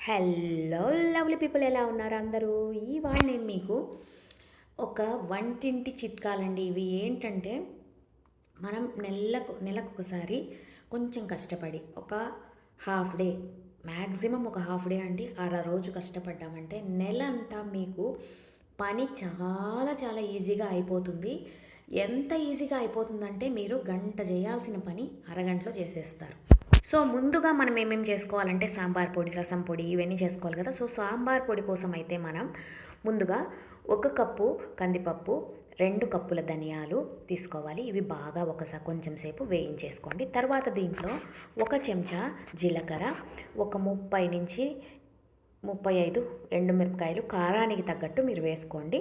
Hello lovely people ఎలా ఉన్నారు అందరూ? ఇవాళ నేను మీకు ఒక వంటింటి చిట్కాలండి. ఇవి ఏంటంటే మనం నెలకు నెలకు ఒకసారి కొంచెం కష్టపడి ఒక హాఫ్ డే మ్యాక్సిమం ఒక హాఫ్ డే అండి అర రోజు కష్టపడ్డామంటే నెల అంతా మీకు పని చాలా చాలా ఈజీగా అయిపోతుంది. ఎంత ఈజీగా అయిపోతుందంటే మీరు గంట చేయాల్సిన పని అరగంటలో చేసేస్తారు. సో ముందుగా మనం ఏమేమి చేసుకోవాలంటే సాంబార్ పొడి రసం పొడి ఇవన్నీ చేసుకోవాలి కదా. సో సాంబార్ పొడి కోసం అయితే మనం ముందుగా ఒక కప్పు కందిపప్పు రెండు కప్పుల ధనియాలు తీసుకోవాలి. ఇవి బాగా ఒకసారి కొంచెం సేపు వేయించేసుకోండి. తర్వాత దీంట్లో ఒక చెంచా జీలకర్ర ఒక ముప్పై నుంచి ముప్పై ఐదు ఎండుమిరపకాయలు కారానికి తగ్గట్టు మీరు వేసుకోండి.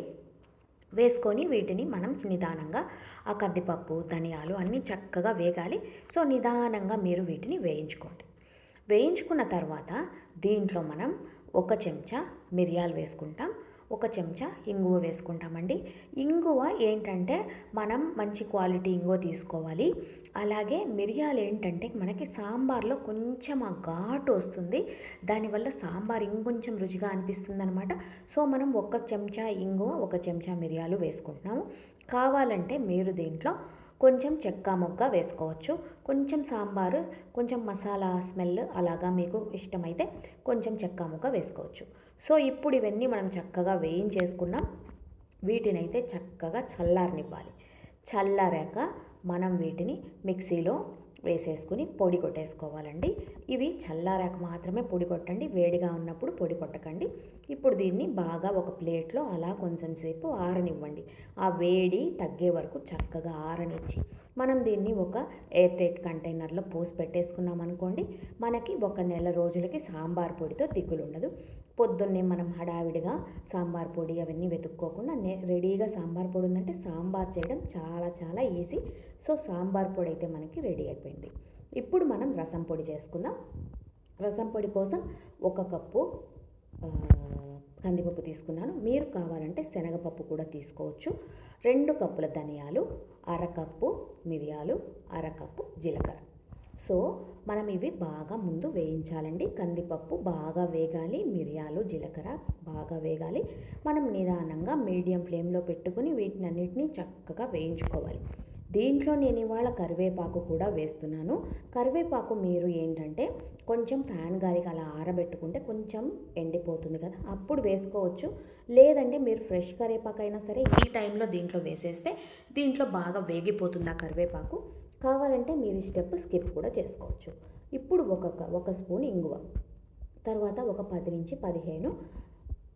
వేసుకొని వీటిని మనం నిదానంగా ఆ కందిపప్పు ధనియాలు అన్నీ చక్కగా వేగాలి. సో నిదానంగా మీరు వీటిని వేయించుకోండి. వేయించుకున్న తర్వాత దీంట్లో మనం ఒక చెంచా మిరియాలు వేసుకుంటాం ఒక చెంచా ఇంగువ వేసుకుంటామండి. ఇంగువ ఏంటంటే మనం మంచి క్వాలిటీ ఇంగువ తీసుకోవాలి. అలాగే మిరియాలు ఏంటంటే మనకి సాంబార్లో కొంచెం ఆ ఘాటు వస్తుంది. దానివల్ల సాంబార్ ఇంకొంచెం రుచిగా అనిపిస్తుంది అనమాట సో మనం ఒక చెంచా ఇంగువ ఒక చెంచా మిరియాలు వేసుకుంటున్నాము. కావాలంటే మీరు దీంట్లో కొంచెం చెక్క మొగ్గ వేసుకోవచ్చు. కొంచెం సాంబారు కొంచెం మసాలా స్మెల్ అలాగా మీకు ఇష్టమైతే కొంచెం చెక్క మొగ్గ వేసుకోవచ్చు. సో ఇప్పుడు ఇవన్నీ మనం చక్కగా వేయించేసుకున్నాం. వీటినైతే చక్కగా చల్లారనివ్వాలి. చల్లారాక మనం వీటిని మిక్సీలో వేసేసుకుని పొడి కొట్టేసుకోవాలండి. ఇవి చల్లారాక మాత్రమే పొడి కొట్టండి. వేడిగా ఉన్నప్పుడు పొడి కొట్టకండి. ఇప్పుడు దీన్ని బాగా ఒక ప్లేట్లో అలా కొంచెం సేపు ఆరనివ్వండి. ఆ వేడి తగ్గే వరకు చక్కగా ఆరనిచ్చి మనం దీన్ని ఒక ఎయిర్ టైట్ కంటైనర్లో పోసి పెట్టేసుకున్నాం అనుకోండి మనకి ఒక నెల రోజులకి సాంబార్ పొడితో దిగులు ఉండదు పొద్దున్నే మనం హడావిడిగా సాంబార్ పొడి అవన్నీ వెతుక్కోకుండా నే రెడీగా సాంబార్ పొడి ఉందంటే సాంబార్ చేయడం చాలా చాలా ఈజీ. సో సాంబార్ పొడి అయితే మనకి రెడీ అయిపోయింది. ఇప్పుడు మనం రసం పొడి చేసుకుందాం. రసం పొడి కోసం ఒక కప్పు కందిపప్పు తీసుకున్నాను. మీరు కావాలంటే శనగపప్పు కూడా తీసుకోవచ్చు. రెండు కప్పుల ధనియాలు అరకప్పు మిరియాలు అరకప్పు జీలకర్ర. సో మనం ఇవి బాగా ముందు వేయించాలండి. కందిపప్పు బాగా వేగాలి మిరియాలు జీలకర్ర బాగా వేగాలి. మనం నిదానంగా మీడియం ఫ్లేమ్లో పెట్టుకుని వీటినన్నిటిని చక్కగా వేయించుకోవాలి. దీంట్లో నేను ఇవాళ కరివేపాకు కూడా వేస్తున్నాను. కరివేపాకు మీరు ఏంటంటే కొంచెం ఫ్యాన్ గాలికి అలా ఆరబెట్టుకుంటే కొంచెం ఎండిపోతుంది కదా అప్పుడు వేసుకోవచ్చు. లేదంటే మీరు ఫ్రెష్ కరివేపాకు అయినా సరే ఈ టైంలో దీంట్లో వేసేస్తే దీంట్లో బాగా వేగిపోతుంది ఆ కరివేపాకు. కావాలంటే మీరు ఈ స్టెప్ స్కిప్ కూడా చేసుకోవచ్చు. ఇప్పుడు ఒక ఒక స్పూన్ ఇంగువ. తర్వాత ఒక పది నుంచి పదిహేను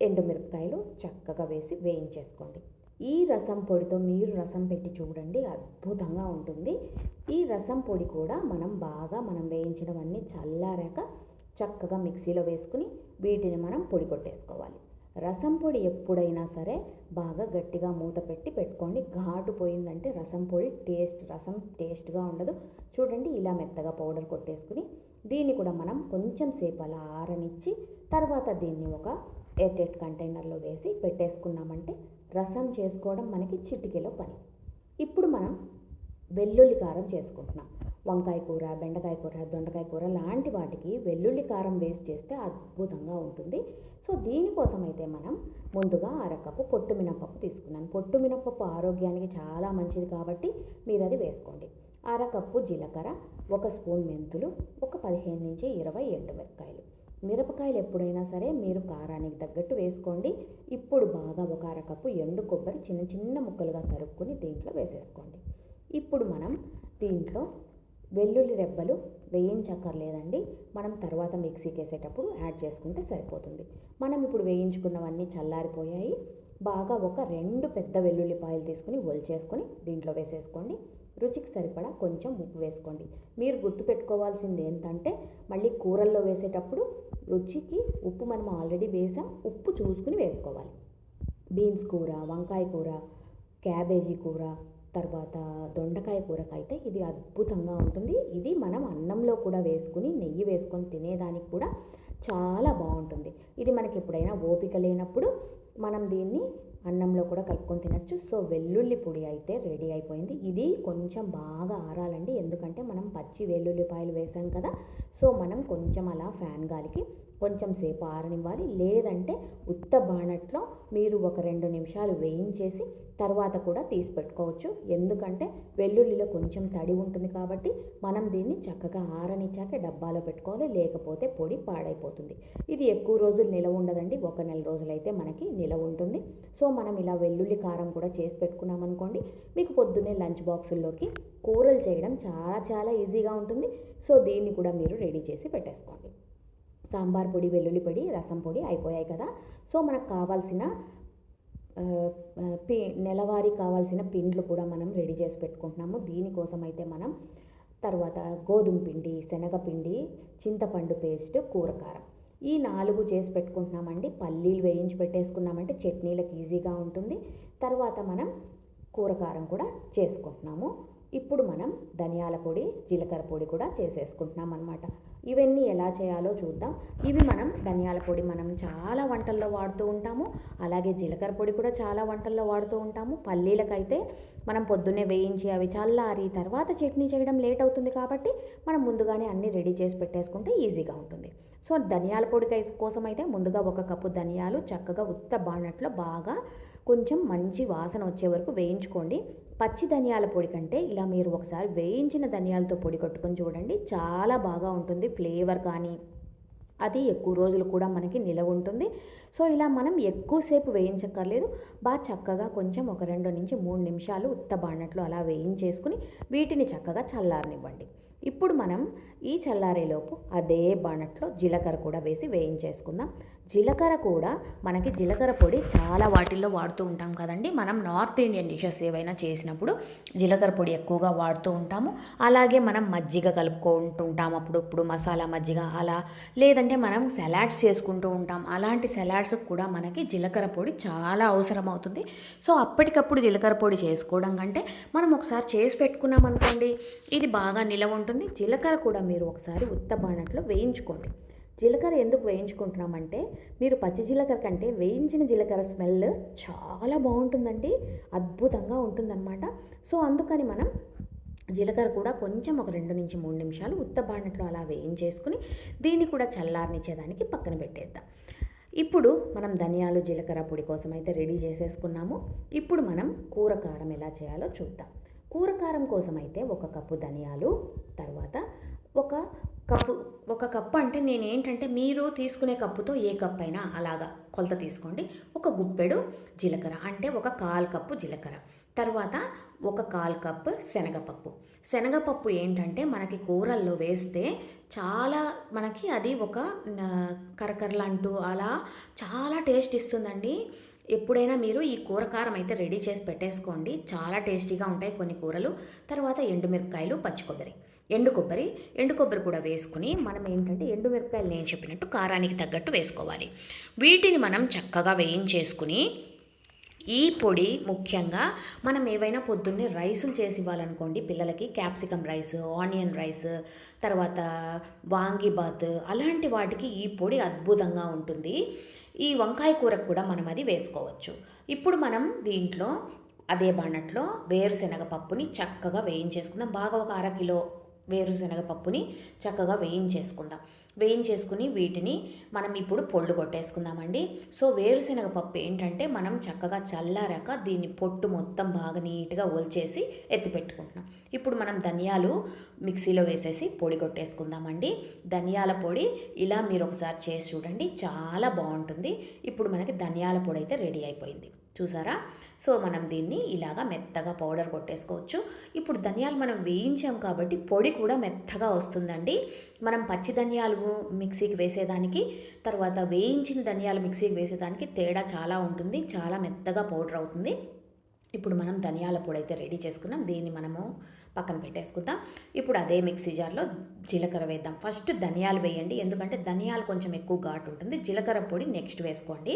ఎండుమిరపకాయలు చక్కగా వేసి వేయించేసుకోండి. ఈ రసం పొడితో మీరు రసం పెట్టి చూడండి అద్భుతంగా ఉంటుంది. ఈ రసం పొడి కూడా మనం బాగా మనం వేయించినవన్నీ చల్లారాక చక్కగా మిక్సీలో వేసుకుని వీటిని మనం పొడి కొట్టేసుకోవాలి. రసం పొడి ఎప్పుడైనా సరే బాగా గట్టిగా మూత పెట్టి పెట్టుకోండి. ఘాటు పోయిందంటే రసం పొడి టేస్ట్ రసం టేస్ట్గా ఉండదు. చూడండి ఇలా మెత్తగా పౌడర్ కొట్టేసుకుని దీన్ని కూడా మనం కొంచెం సేపు అలా ఆరనిచ్చి తర్వాత దీన్ని ఒక ఎయిర్టైట్ కంటైనర్లో వేసి పెట్టేసుకున్నామంటే రసం చేసుకోవడం మనకి చిటికెలో పని. ఇప్పుడు మనం వెల్లుల్లి కారం చేసుకుంటున్నాం. వంకాయ కూర బెండకాయ కూర దొండకాయ కూర లాంటి వాటికి వెల్లుల్లి కారం వేస్ట్ చేస్తే అద్భుతంగా ఉంటుంది. సో దీనికోసం అయితే మనం ముందుగా అరకప్పు పొట్టు మినపప్పు తీసుకున్నాను పొట్టు మినపప్పు ఆరోగ్యానికి చాలా మంచిది కాబట్టి మీరు అది వేసుకోండి. అరకప్పు జీలకర్ర ఒక స్పూన్ మెంతులు ఒక పదిహేను నుంచి ఇరవై ఎండుమిరపకాయలు మిరపకాయలు ఎప్పుడైనా సరే మీరు కారానికి తగ్గట్టు వేసుకోండి. ఇప్పుడు బాగా ఒక అరకప్పు ఎండు కొబ్బరి చిన్న చిన్న ముక్కలుగా తరుక్కుని దీంట్లో వేసేసుకోండి. ఇప్పుడు మనం దీంట్లో వెల్లుల్లి రెబ్బలు వేయించక్కర్లేదండి. మనం తర్వాత మిక్సీకి వేసేటప్పుడు యాడ్ చేసుకుంటే సరిపోతుంది. మనం ఇప్పుడు వేయించుకున్నవన్నీ చల్లారిపోయాయి. బాగా ఒక రెండు పెద్ద వెల్లుల్లిపాయలు తీసుకుని ఒలిచేసుకొని దీంట్లో వేసేసుకోండి. రుచికి సరిపడా కొంచెం ఉప్పు వేసుకోండి. మీరు గుర్తుపెట్టుకోవాల్సింది ఏంటంటే మళ్ళీ కూరల్లో వేసేటప్పుడు రుచికి ఉప్పు మనం ఆల్రెడీ వేసాం. ఉప్పు చూసుకుని వేసుకోవాలి. బీన్స్ కూర వంకాయ కూర క్యాబేజీ కూర తర్వాత దొండకాయ కూరకైతే ఇది అద్భుతంగా ఉంటుంది. ఇది మనం అన్నంలో కూడా వేసుకుని నెయ్యి వేసుకొని తినేదానికి కూడా చాలా బాగుంటుంది. ఇది మనకి ఎప్పుడైనా ఓపిక లేనప్పుడు మనం దీన్ని అన్నంలో కూడా కలుపుకొని తినచ్చు. సో వెల్లుల్లి పొడి అయితే రెడీ అయిపోయింది. ఇది కొంచెం బాగా ఆరాలండి. ఎందుకంటే మనం పచ్చి వెల్లుల్లిపాయలు వేసాం కదా సో మనం కొంచెం అలా ఫ్యాన్ గాలికి కొంచెం సేపు ఆరనివ్వాలి. లేదంటే ఉత్త బాణట్లో మీరు ఒక రెండు నిమిషాలు వేయించేసి తర్వాత కూడా తీసి పెట్టుకోవచ్చు. ఎందుకంటే వెల్లుల్లిలో కొంచెం తడి ఉంటుంది కాబట్టి మనం దీన్ని చక్కగా ఆరనిచ్చాక డబ్బాలో పెట్టుకోవాలి. లేకపోతే పొడి పాడైపోతుంది. ఇది ఎక్కువ రోజులు నిలవ ఉండదండి. ఒక నెల రోజులైతే మనకి నిలవ ఉంటుంది. సో మనం ఇలా వెల్లుల్లి కారం కూడా చేసి పెట్టుకున్నామనుకోండి మీకు పొద్దున్నే లంచ్ బాక్సుల్లోకి కూరలు చేయడం చాలా చాలా ఈజీగా ఉంటుంది. సో దీన్ని కూడా మీరు రెడీ చేసి పెట్టేసుకోండి. సాంబార్ పొడి వెల్లుల్లి పొడి రసం పొడి అయిపోయాయి కదా. సో మనకు కావాల్సిన పి నెలవారీ కావాల్సిన పిండ్లు కూడా మనం రెడీ చేసి పెట్టుకుంటున్నాము. దీనికోసం అయితే మనం తర్వాత గోధుమ పిండి శనగపిండి చింతపండు పేస్ట్ కూరకారం ఈ నాలుగు చేసి పెట్టుకుంటున్నామండి. పల్లీలు వేయించి పెట్టేసుకున్నామంటే చట్నీలకు ఈజీగా ఉంటుంది. తర్వాత మనం కూరకారం కూడా చేసుకుంటున్నాము. ఇప్పుడు మనం ధనియాల పొడి జీలకర్ర పొడి కూడా చేసేసుకుంటున్నాం అనమాట ఇవన్నీ ఎలా చేయాలో చూద్దాం. ఇవి మనం ధనియాల పొడి మనం చాలా వంటల్లో వాడుతూ ఉంటాము. అలాగే జీలకర్ర పొడి కూడా చాలా వంటల్లో వాడుతూ ఉంటాము. పల్లీలకైతే మనం పొద్దున్నే వేయించి అవి చల్లారి తర్వాత చట్నీ చేయడం లేట్ అవుతుంది కాబట్టి మనం ముందుగానే అన్నీ రెడీ చేసి పెట్టేసుకుంటే ఈజీగా ఉంటుంది. సో ధనియాల పొడి కోసం అయితే ముందుగా ఒక కప్పు ధనియాలు చక్కగా ఉత్త బాణట్లో బాగా కొంచెం మంచి వాసన వచ్చే వరకు వేయించుకోండి. పచ్చి ధనియాల పొడి కంటే ఇలా మీరు ఒకసారి వేయించిన ధనియాలతో పొడి కొట్టుకొని చూడండి చాలా బాగా ఉంటుంది ఫ్లేవర్ కానీ. అది ఎక్కువ రోజులు కూడా మనకి నిలవ ఉంటుంది. సో ఇలా మనం ఎక్కువసేపు వేయించక్కర్లేదు. బాగా చక్కగా కొంచెం ఒక రెండు నుంచి మూడు నిమిషాలు ఉత్త బాణట్లు అలా వేయించేసుకుని వీటిని చక్కగా చల్లారనివ్వండి. ఇప్పుడు మనం ఈ చల్లారేలోపు అదే బాణట్లో జీలకర్ర కూడా వేసి వేయించేసుకుందాం. జీలకర్ర కూడా మనకి జీలకర్ర పొడి చాలా వాటిల్లో వాడుతూ ఉంటాం కదండి. మనం నార్త్ ఇండియన్ డిషెస్ ఏవైనా చేసినప్పుడు జీలకర్ర పొడి ఎక్కువగా వాడుతూ ఉంటాము. అలాగే మనం మజ్జిగ కలుపుకుంటుంటాం అప్పుడప్పుడు మసాలా మజ్జిగ అలా. లేదంటే మనం సలాడ్స్ చేసుకుంటూ ఉంటాం. అలాంటి సలాడ్స్ కూడా మనకి జీలకర్ర పొడి చాలా అవసరం అవుతుంది. సో అప్పటికప్పుడు జీలకర్ర పొడి చేసుకోవడం కంటే మనం ఒకసారి చేసి పెట్టుకున్నాం అనుకోండి ఇది బాగా నిలవ ఉంటుంది. జీలకర్ర కూడా మీరు ఒకసారి ఉత్త బాణట్లో వేయించుకోండి. జీలకర్ర ఎందుకు వేయించుకుంటున్నామంటే మీరు పచ్చి జీలకర్ర కంటే వేయించిన జీలకర్ర స్మెల్ చాలా బాగుంటుందండి అద్భుతంగా ఉంటుందన్నమాట. సో అందుకని మనం జీలకర్ర కూడా కొంచెం ఒక రెండు నుంచి మూడు నిమిషాలు ఉత్త బాణట్లో అలా వేయించేసుకుని దీన్ని కూడా చల్లారనిచ్చేదానికి పక్కన పెట్టేద్దాం. ఇప్పుడు మనం ధనియాలు జీలకర్ర పొడి కోసం అయితే రెడీ చేసేసుకున్నాము. ఇప్పుడు మనం కూర కారం ఎలా చేయాలో చూద్దాం. కూర కారం కోసం అయితే ఒక కప్పు ధనియాలు తర్వాత ఒక కప్పు ఒక కప్పు అంటే నేను ఏంటంటే మీరు తీసుకునే కప్పుతో ఏ కప్ అయినా అలాగా కొలత తీసుకోండి. ఒక గుప్పెడు జీలకర్ర అంటే ఒక కాల్ కప్పు జీలకర్ర. తర్వాత ఒక కాల్ కప్ శనగపప్పు. శనగపప్పు ఏంటంటే మనకి కూరల్లో వేస్తే చాలా మనకి అది ఒక కరకరలంటూ అలా చాలా టేస్ట్ ఇస్తుందండి. ఎప్పుడైనా మీరు ఈ కూర కారం అయితే రెడీ చేసి పెట్టేసుకోండి. చాలా టేస్టీగా ఉంటాయి కొన్ని కూరలు. తర్వాత ఎండుమిరపకాయలు పచ్చి కొబ్బరి. ఎండు కొబ్బరి ఎండు కొబ్బరి కూడా వేసుకుని మనం ఏంటంటే ఎండు మిరపకాయలు నేను చెప్పినట్టు కారానికి తగ్గట్టు వేసుకోవాలి. వీటిని మనం చక్కగా వేయించేసుకుని ఈ పొడి ముఖ్యంగా మనం ఏవైనా పొద్దున్నే రైసులు చేసి ఇవ్వాలనుకోండి పిల్లలకి క్యాప్సికమ్ రైస్ ఆనియన్ రైస్ తర్వాత వాంగిబాత్ అలాంటి వాటికి ఈ పొడి అద్భుతంగా ఉంటుంది. ఈ వంకాయ కూరకు కూడా మనం అది వేసుకోవచ్చు. ఇప్పుడు మనం దీంట్లో అదే బాణట్లో వేరుశనగ పప్పుని చక్కగా వేయించేసుకుందాం. బాగా ఒక అర కిలో వేరుశనగ పప్పుని చక్కగా వేయించేసుకుందాం. వేయించేసుకుని వీటిని మనం ఇప్పుడు పొళ్ళు కొట్టేసుకుందామండి. సో వేరుశనగ పప్పు ఏంటంటే మనం చక్కగా చల్లారాక దీన్ని పొట్టు మొత్తం బాగా నీట్గా ఒలిచేసి ఎత్తిపెట్టుకుంటున్నాం ఇప్పుడు మనం ధనియాలు మిక్సీలో వేసేసి పొడి కొట్టేసుకుందామండి. ధనియాల పొడి ఇలా మీరు ఒకసారి చేసి చూడండి. చాలా బాగుంటుంది. ఇప్పుడు మనకి ధనియాల పొడి అయితే రెడీ అయిపోయింది. చూసారా? సో మనం దీన్ని ఇలాగా మెత్తగా పౌడర్ కొట్టేసుకోవచ్చు. ఇప్పుడు ధనియాలు మనం వేయించాం కాబట్టి పొడి కూడా మెత్తగా వస్తుందండి. మనం పచ్చి ధనియాలు మిక్సీకి వేసేదానికి తర్వాత వేయించిన ధనియాలు మిక్సీకి వేసేదానికి తేడా చాలా ఉంటుంది. చాలా మెత్తగా పౌడర్ అవుతుంది. ఇప్పుడు మనం ధనియాల పొడి అయితే రెడీ చేసుకున్నాం. దీన్ని మనము పక్కన పెట్టేసుకుందాం. ఇప్పుడు అదే మిక్సీ జార్లో జీలకర్ర వేద్దాం. ఫస్ట్ ధనియాలు వేయండి. ఎందుకంటే ధనియాలు కొంచెం ఎక్కువ ఘాటు ఉంటుంది. జీలకర్ర పొడి నెక్స్ట్ వేసుకోండి.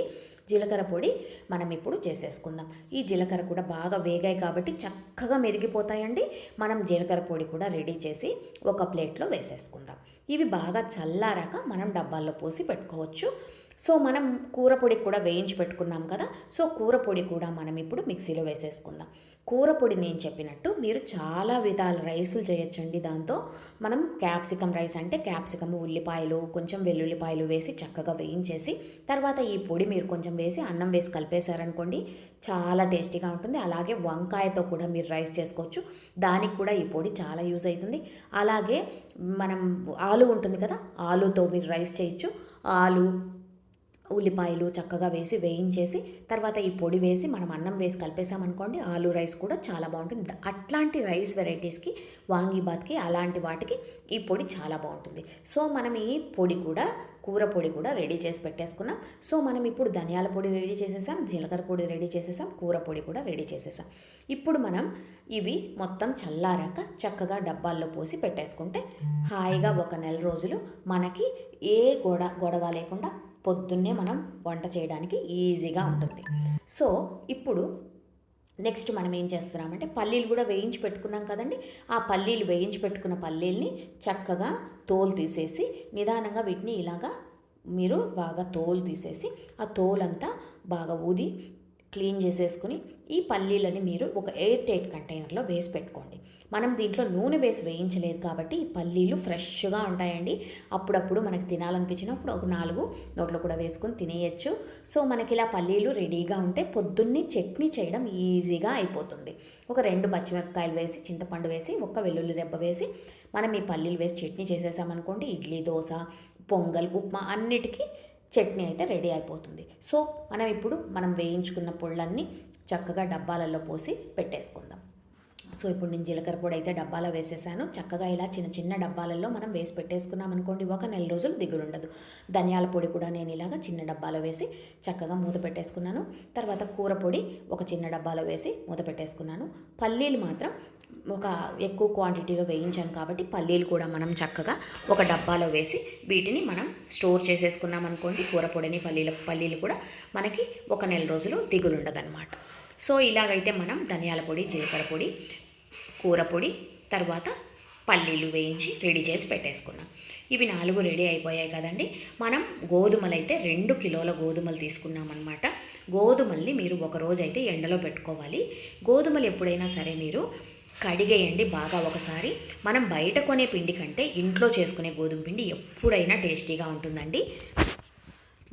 జీలకర్ర పొడి మనం ఇప్పుడు చేసేసుకుందాం. ఈ జీలకర్ర కూడా బాగా వేగాయి కాబట్టి చక్కగా మెరిగిపోతాయండి మనం జీలకర్ర పొడి కూడా రెడీ చేసి ఒక ప్లేట్లో వేసేసుకుందాం. ఇవి బాగా చల్లారాక మనం డబ్బాల్లో పోసి పెట్టుకోవచ్చు. సో మనం కూర పొడి కూడా వేయించి పెట్టుకున్నాం కదా సో కూర పొడి కూడా మనం ఇప్పుడు మిక్సీలో వేసేసుకుందాం. కూర పొడి నేను చెప్పినట్టు మీరు చాలా విధాల రైసులు చేయొచ్చండి దాంతో. మనం క్యాప్సికం క్యాప్సికమ్ రైస్ అంటే క్యాప్సికమ్ ఉల్లిపాయలు కొంచెం వెల్లుల్లిపాయలు వేసి చక్కగా వేయించేసి తర్వాత ఈ పొడి మీరు కొంచెం వేసి అన్నం వేసి కలిపేశారనుకోండి చాలా టేస్టీగా ఉంటుంది. అలాగే వంకాయతో కూడా మీరు రైస్ చేసుకోవచ్చు. దానికి కూడా ఈ పొడి చాలా యూజ్ అవుతుంది. అలాగే మనం ఆలు ఉంటుంది కదా ఆలుతో మీరు రైస్ చేయొచ్చు. ఆలు ఉల్లిపాయలు చక్కగా వేసి వేయించేసి తర్వాత ఈ పొడి వేసి మనం అన్నం వేసి కలిపేసామనుకోండి ఆలూ రైస్ కూడా చాలా బాగుంటుంది. అట్లాంటి రైస్ వెరైటీస్కి వాంగీబాత్కి అలాంటి వాటికి ఈ పొడి చాలా బాగుంటుంది. సో మనం ఈ పొడి కూడా కూర పొడి కూడా రెడీ చేసి పెట్టేసుకున్నాం. సో మనం ఇప్పుడు ధనియాల పొడి రెడీ చేసేసాం జీలకర్ర పొడి రెడీ చేసేసాం కూర పొడి కూడా రెడీ చేసేసాం. ఇప్పుడు మనం ఇవి మొత్తం చల్లారాక చక్కగా డబ్బాల్లో పోసి పెట్టేసుకుంటే హాయిగా ఒక నెల రోజులు మనకి ఏ గొడ గొడవ లేకుండా పొద్దున్నే మనం వంట చేయడానికి ఈజీగా ఉంటుంది. సో ఇప్పుడు నెక్స్ట్ మనం ఏం చేస్తున్నామంటే పల్లీలు కూడా వేయించి పెట్టుకున్నాం కదండి. ఆ పల్లీలు వేయించి పెట్టుకున్న పల్లీల్ని చక్కగా తోలు తీసేసి నిదానంగా వీటిని ఇలాగా మీరు బాగా తోలు తీసేసి ఆ తోలంతా బాగా ఊది క్లీన్ చేసేసుకుని ఈ పల్లీలని మీరు ఒక ఎయిర్ టైట్ కంటైనర్లో వేసి పెట్టుకోండి. మనం దీంట్లో నూనె వేసి వేయించలేదు కాబట్టి ఈ పల్లీలు ఫ్రెష్గా ఉంటాయండి. అప్పుడప్పుడు మనకు తినాలనిపించినప్పుడు ఒక నాలుగు నోట్లో కూడా వేసుకొని తినేయచ్చు. సో మనకి ఇలా పల్లీలు రెడీగా ఉంటే పొద్దున్నే చట్నీ చేయడం ఈజీగా అయిపోతుంది. ఒక రెండు పచ్చిమిరపకాయలు వేసి చింతపండు వేసి ఒక్క వెల్లుల్లి రెబ్బ వేసి మనం ఈ పల్లీలు వేసి చట్నీ చేసేసామనుకోండి ఇడ్లీ దోశ పొంగల్ ఉప్మా అన్నిటికీ చట్నీ అయితే రెడీ అయిపోతుంది. సో మనం ఇప్పుడు మనం వేయించుకున్న పొళ్ళన్నీ చక్కగా డబ్బాలలో పోసి పెట్టేసుకుందాం. సో ఇప్పుడు నేను జీలకర్ర పొడి అయితే డబ్బాలో వేసేసాను. చక్కగా ఇలా చిన్న చిన్న డబ్బాలలో మనం వేసి పెట్టేసుకున్నాం అనుకోండి ఒక నెల రోజులు దిగులు ఉండదు ధనియాల పొడి కూడా నేను ఇలాగ చిన్న డబ్బాలో వేసి చక్కగా మూత పెట్టేసుకున్నాను. తర్వాత కూర పొడి ఒక చిన్న డబ్బాలో వేసి మూత పెట్టేసుకున్నాను. పల్లీలు మాత్రం ఒక ఎక్కువ క్వాంటిటీలో వేయించాం కాబట్టి పల్లీలు కూడా మనం చక్కగా ఒక డబ్బాలో వేసి వీటిని మనం స్టోర్ చేసేసుకున్నాం అనుకోండి. కూర పొడిని పల్లీల పల్లీలు కూడా మనకి ఒక నెల రోజులు దిగులుండదన్నమాట. సో ఇలాగైతే మనం ధనియాల పొడి జీలకర్ర పొడి కూర పొడి తర్వాత పల్లీలు వేయించి రెడీ చేసి పెట్టేసుకున్నాం. ఇవి నాలుగు రెడీ అయిపోయాయి కదండి. మనం గోధుమలు అయితే రెండు కిలోల గోధుమలు తీసుకున్నాం అనమాట గోధుమల్ని మీరు ఒక రోజు అయితే ఎండలో పెట్టుకోవాలి. గోధుమలు ఎప్పుడైనా సరే మీరు కడిగేయండి బాగా ఒకసారి. మనం బయట కొనే పిండి కంటే ఇంట్లో చేసుకునే గోధుమ పిండి ఎప్పుడైనా టేస్టీగా ఉంటుందండి.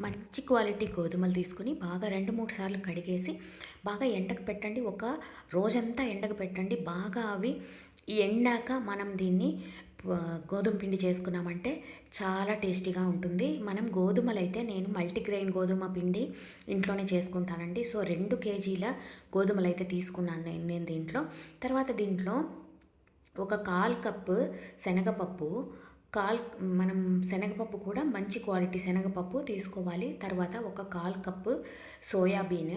మంచి క్వాలిటీ గోధుమలు తీసుకుని బాగా రెండు మూడు సార్లు కడిగేసి బాగా ఎండకు పెట్టండి. ఒక రోజంతా ఎండకు పెట్టండి. బాగా అవి ఎండాక మనం దీన్ని గోధుమ పిండి చేసుకున్నామంటే చాలా టేస్టీగా ఉంటుంది. మనం గోధుమలు అయితే నేను మల్టీగ్రెయిన్ గోధుమ పిండి ఇంట్లోనే చేసుకుంటానండి. సో రెండు కేజీల గోధుమలు అయితే తీసుకున్నాను నేను దీంట్లో. తర్వాత దీంట్లో ఒక కాల్ కప్పు శనగపప్పు కాల్ మనం శనగపప్పు కూడా మంచి క్వాలిటీ శనగపప్పు తీసుకోవాలి. తర్వాత ఒక కాల్ కప్పు సోయాబీన్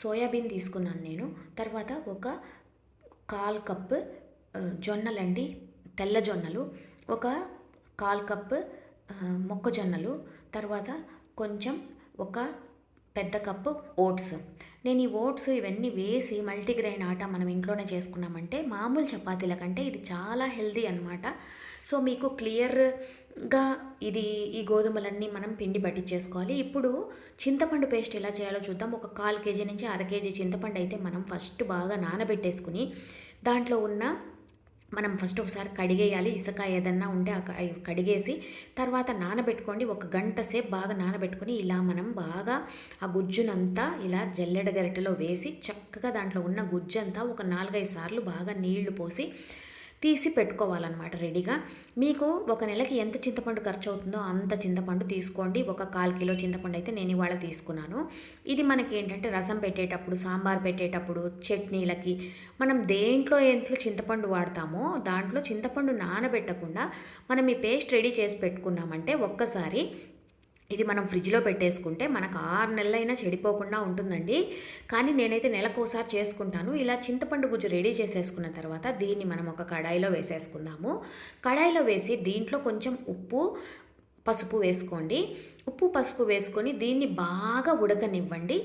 సోయాబీన్ తీసుకున్నాను నేను. తర్వాత ఒక కాల్ కప్పు జొన్నలండి తెల్ల జొన్నలు ఒక కాల్ కప్పు మొక్కజొన్నలు తర్వాత కొంచెం ఒక పెద్ద కప్పు ఓట్స్. నేను ఈ ఓట్స్ ఇవన్నీ వేసి మల్టీగ్రెయిన్ ఆట మనం ఇంట్లోనే చేసుకున్నామంటే మామూలు చపాతీల కంటే ఇది చాలా హెల్దీ అనమాట సో మీకు క్లియర్గా ఇది ఈ గోధుమలన్నీ మనం పిండి పట్టించేసుకోవాలి. ఇప్పుడు చింతపండు పేస్ట్ ఎలా చేయాలో చూద్దాం. ఒక కాల్ కేజీ నుంచి అర కేజీ చింతపండు అయితే మనం ఫస్ట్ బాగా నానబెట్టేసుకుని దాంట్లో ఉన్న మనం ఫస్ట్ ఒకసారి కడిగేయాలి. ఇసుక ఏదన్నా ఉంటే ఆ కడిగేసి తర్వాత నానబెట్టుకోండి. ఒక గంట సేపు బాగా నానబెట్టుకొని ఇలా మనం బాగా ఆ గుజ్జునంతా ఇలా జల్లెడ గరిటెలో వేసి చక్కగా దాంట్లో ఉన్న గుజ్జంతా ఒక నాలుగైదు సార్లు బాగా నీళ్ళు పోసి తీసి పెట్టుకోవాలన్నమాట రెడీగా. మీకు ఒక నెలకి ఎంత చింతపండు ఖర్చు అవుతుందో అంత చింతపండు తీసుకోండి. ఒక కాల్ కిలో చింతపండు అయితే నేను ఇవాళ తీసుకున్నాను. ఇది మనకి ఏంటంటే రసం పెట్టేటప్పుడు సాంబార్ పెట్టేటప్పుడు చట్నీలకి మనం దేంట్లో ఎంత చింతపండు వాడతామో దాంట్లో చింతపండు నానబెట్టకుండా మనం ఈ పేస్ట్ రెడీ చేసి పెట్టుకున్నామంటే ఒక్కసారి ఇది మనం ఫ్రిడ్జ్లో పెట్టేసుకుంటే మనకు ఆరు నెలలైనా చెడిపోకుండా ఉంటుందండి. కానీ నేనైతే నెలకోసారి చేసుకుంటాను. ఇలా చింతపండు గుజ్జు రెడీ చేసేసుకున్న తర్వాత దీన్ని మనం ఒక కడాయిలో వేసేసుకుందాము. కడాయిలో వేసి దీంట్లో కొంచెం ఉప్పు పసుపు వేసుకోండి. ఉప్పు పసుపు వేసుకొని దీన్ని బాగా ఉడకనివ్వండి.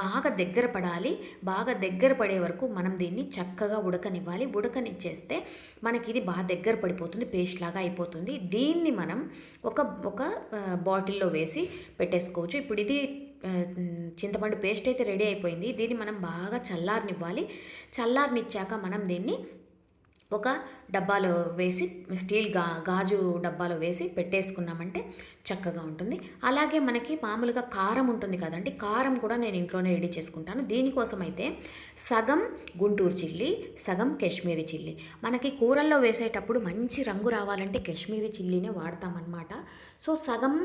బాగా దగ్గర పడాలి. బాగా దగ్గర పడే వరకు మనం దీన్ని చక్కగా ఉడకనివ్వాలి. ఉడకనిచ్చేస్తే మనకి ఇది బాగా దగ్గర పడిపోతుంది పేస్ట్ లాగా అయిపోతుంది. దీన్ని మనం ఒక ఒక బాటిల్లో వేసి పెట్టేసుకోవచ్చు. ఇప్పుడు ఇది చింతపండు పేస్ట్ అయితే రెడీ అయిపోయింది. దీన్ని మనం బాగా చల్లారనివ్వాలి. చల్లారనిచ్చాక మనం దీన్ని ఒక డబ్బాలో వేసి స్టీల్గా గాజు డబ్బాలో వేసి పెట్టేసుకున్నామంటే చక్కగా ఉంటుంది. అలాగే మనకి మామూలుగా కారం ఉంటుంది కదండి కారం కూడా నేను ఇంట్లోనే రెడీ చేసుకుంటాను. దీనికోసం అయితే సగం గుంటూరు చిల్లీ సగం కాశ్మీరీ చిల్లీ. మనకి కూరల్లో వేసేటప్పుడు మంచి రంగు రావాలంటే కాశ్మీరీ చిల్లీనే వాడతామన్నమాట. సో సగం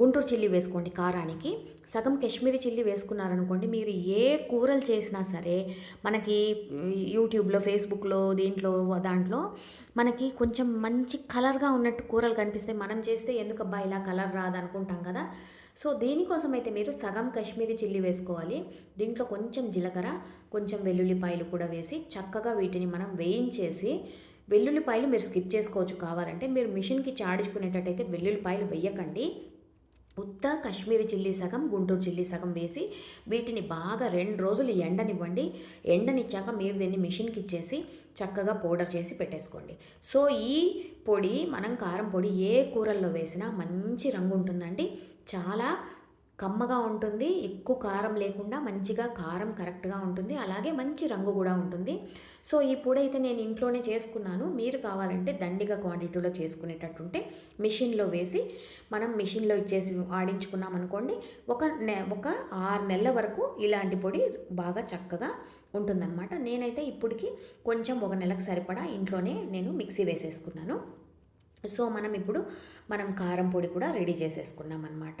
గుంటూరు చిల్లీ వేసుకోండి కారానికి. సగం కాశ్మీరీ చిల్లీ వేసుకున్నారనుకోండి మీరు ఏ కూరలు చేసినా సరే మనకి యూట్యూబ్లో ఫేస్బుక్లో దీంట్లో దాంట్లో మనకి కొంచెం మంచి కలర్గా ఉన్నట్టు కూరలు కనిపిస్తాయి. మనం చేస్తే ఎందుకబ్బా ఇలా కలర్ రాదనుకుంటాం కదా. సో దీనికోసం అయితే మీరు సగం కాశ్మీరీ చిల్లీ వేసుకోవాలి. దీంట్లో కొంచెం జీలకర్ర కొంచెం వెల్లుల్లిపాయలు కూడా వేసి చక్కగా వీటిని మనం వేయించేసి వెల్లుల్లిపాయలు మీరు స్కిప్ చేసుకోవచ్చు కావాలంటే. మీరు మిషన్కి చాడించుకునేటట్టయితే వెల్లుల్లిపాయలు వేయకండి. ఉత్త కాశ్మీరీ చిల్లీ సగం గుంటూరు చిల్లీ సగం వేసి వీటిని బాగా రెండు రోజులు ఎండనివ్వండి. ఎండనిచ్చాక మీరు దీన్ని మిషన్కి ఇచ్చేసి చక్కగా పౌడర్ చేసి పెట్టేసుకోండి. సో ఈ పొడి మనం కారం పొడి ఏ కూరల్లో వేసినా మంచి రంగు ఉంటుందండి. చాలా కమ్మగా ఉంటుంది ఎక్కువ కారం లేకుండా మంచిగా కారం కరెక్ట్గా ఉంటుంది అలాగే మంచి రంగు కూడా ఉంటుంది. సో ఈ పొడి అయితే నేను ఇంట్లోనే చేసుకున్నాను. మీరు కావాలంటే దండిగా క్వాంటిటీలో చేసుకునేటట్టుంటే మిషన్లో వేసి మనం మిషన్లో ఇచ్చేసి ఆడించుకున్నాం అనుకోండి ఒక నె ఒక ఆరు నెలల వరకు ఇలాంటి పొడి బాగా చక్కగా ఉంటుందన్నమాట. నేనైతే ఇప్పటికి కొంచెం ఒక నెలకు సరిపడా ఇంట్లోనే నేను మిక్సీ వేసేసుకున్నాను. సో మనం ఇప్పుడు మనం కారం పొడి కూడా రెడీ చేసేసుకున్నాం అనమాట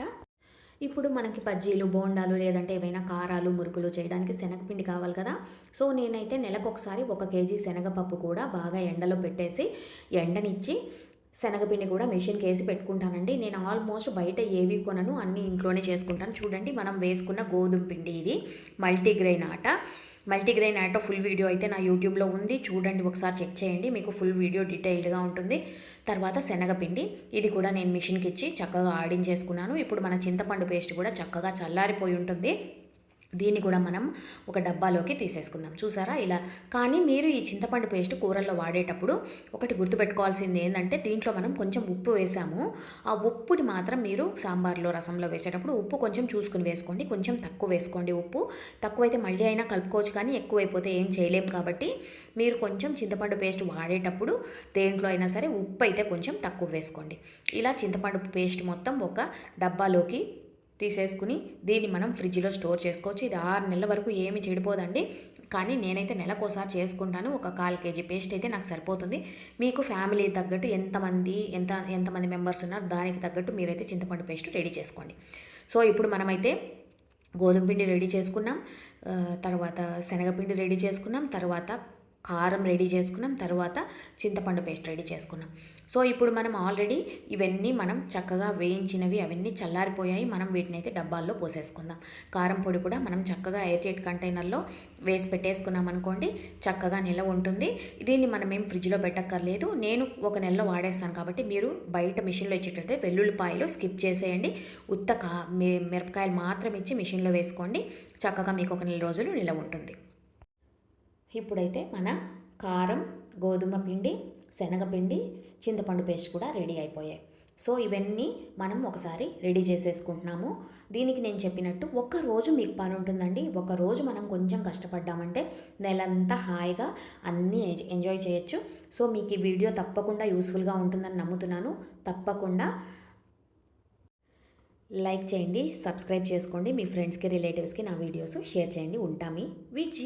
ఇప్పుడు మనకి బజ్జీలు బోండాలు లేదంటే ఏవైనా కారాలు మురుకులు చేయడానికి శనగపిండి కావాలి కదా. సో నేనైతే నెలకు ఒకసారి ఒక కేజీ శనగపప్పు కూడా బాగా ఎండలో పెట్టేసి ఎండనిచ్చి శనగపిండి కూడా మెషిన్కి వేసి పెట్టుకుంటానండి. నేను ఆల్మోస్ట్ బయట ఏవి కొనను అన్నీ ఇంట్లోనే చేసుకుంటాను. చూడండి మనం వేసుకున్న గోధుమ పిండి ఇది మల్టీగ్రెయిన్ ఆట. మల్టీగ్రెయిన్ ఆటో ఫుల్ వీడియో అయితే నా యూట్యూబ్లో ఉంది. చూడండి ఒకసారి చెక్ చేయండి. మీకు ఫుల్ వీడియో డీటెయిల్డ్గా ఉంటుంది. తర్వాత శనగపిండి ఇది కూడా నేను మిషన్కి ఇచ్చి చక్కగా ఆడించేసుకున్నాను. ఇప్పుడు మన చింతపండు పేస్ట్ కూడా చక్కగా చల్లారిపోయి ఉంటుంది. దీన్ని కూడా మనం ఒక డబ్బాలోకి తీసేసుకుందాం. చూసారా? ఇలా. కానీ మీరు ఈ చింతపండు పేస్ట్ కూరల్లో వాడేటప్పుడు ఒకటి గుర్తుపెట్టుకోవాల్సింది ఏంటంటే దీంట్లో మనం కొంచెం ఉప్పు వేసాము. ఆ ఉప్పుని మాత్రం మీరు సాంబార్లో రసంలో వేసేటప్పుడు ఉప్పు కొంచెం చూసుకుని వేసుకోండి. కొంచెం తక్కువ వేసుకోండి ఉప్పు. తక్కువైతే మళ్ళీ అయినా కలుపుకోవచ్చు కానీ ఎక్కువైపోతే ఏం చేయలేం కాబట్టి మీరు కొంచెం చింతపండు పేస్ట్ వాడేటప్పుడు దేంట్లో అయినా సరే ఉప్పు అయితే కొంచెం తక్కువ వేసుకోండి. ఇలా చింతపండు పేస్ట్ మొత్తం ఒక డబ్బాలోకి తీసేసుకుని దీన్ని మనం ఫ్రిడ్జ్లో స్టోర్ చేసుకోవచ్చు. ఇది ఆరు నెలల వరకు ఏమి చెడిపోదండి. కానీ నేనైతే నెలకోసారి చేసుకుంటాను. ఒక కాల్ కేజీ పేస్ట్ అయితే నాకు సరిపోతుంది. మీకు ఫ్యామిలీ తగ్గట్టు ఎంతమంది ఎంత ఎంతమంది మెంబర్స్ ఉన్నారు దానికి తగ్గట్టు మీరైతే చింతపండు పేస్ట్ రెడీ చేసుకోండి. సో ఇప్పుడు మనమైతే గోధుమ పిండి రెడీ చేసుకున్నాం. తర్వాత శనగపిండి రెడీ చేసుకున్నాం. తర్వాత కారం రెడీ చేసుకున్నాం. తర్వాత చింతపండు పేస్ట్ రెడీ చేసుకున్నాం. సో ఇప్పుడు మనం ఆల్రెడీ ఇవన్నీ మనం చక్కగా వేయించినవి అవన్నీ చల్లారిపోయాయి. మనం వీటిని అయితే డబ్బాల్లో పోసేసుకుందాం. కారం పొడి కూడా మనం చక్కగా ఎయిర్టైట్ కంటైనర్లో వేసి పెట్టేసుకున్నాం అనుకోండి చక్కగా నిల్వ ఉంటుంది. దీన్ని మనం ఏం ఫ్రిడ్జ్లో పెట్టక్కర్లేదు. నేను ఒక నెలలో వాడేస్తాను కాబట్టి మీరు బయట మిషన్లో ఇచ్చేటట్టే వెల్లుల్లిపాయలు స్కిప్ చేసేయండి. ఉత్త కా మిరపకాయలు మాత్రం ఇచ్చి మిషన్లో వేసుకోండి. చక్కగా మీకు ఒక నెల రోజులు నిల్వ ఉంటుంది. ఇప్పుడైతే మన కారం గోధుమ పిండి శనగపిండి చింతపండు పేస్ట్ కూడా రెడీ అయిపోయాయి. సో ఇవన్నీ మనం ఒకసారి రెడీ చేసేసుకుంటున్నాము. దీనికి నేను చెప్పినట్టు ఒక్క రోజు మీకు పని ఉంటుందండి. ఒక రోజు మనం కొంచెం కష్టపడ్డామంటే నెలంతా హాయిగా అన్నీ ఎంజాయ్ చేయొచ్చు. సో మీకు ఈ వీడియో తప్పకుండా యూస్ఫుల్గా ఉంటుందని నమ్ముతున్నాను. తప్పకుండా లైక్ చేయండి సబ్స్క్రైబ్ చేసుకోండి. మీ ఫ్రెండ్స్కి రిలేటివ్స్కి నా వీడియోస్ షేర్ చేయండి. ఉంటామి విజీ.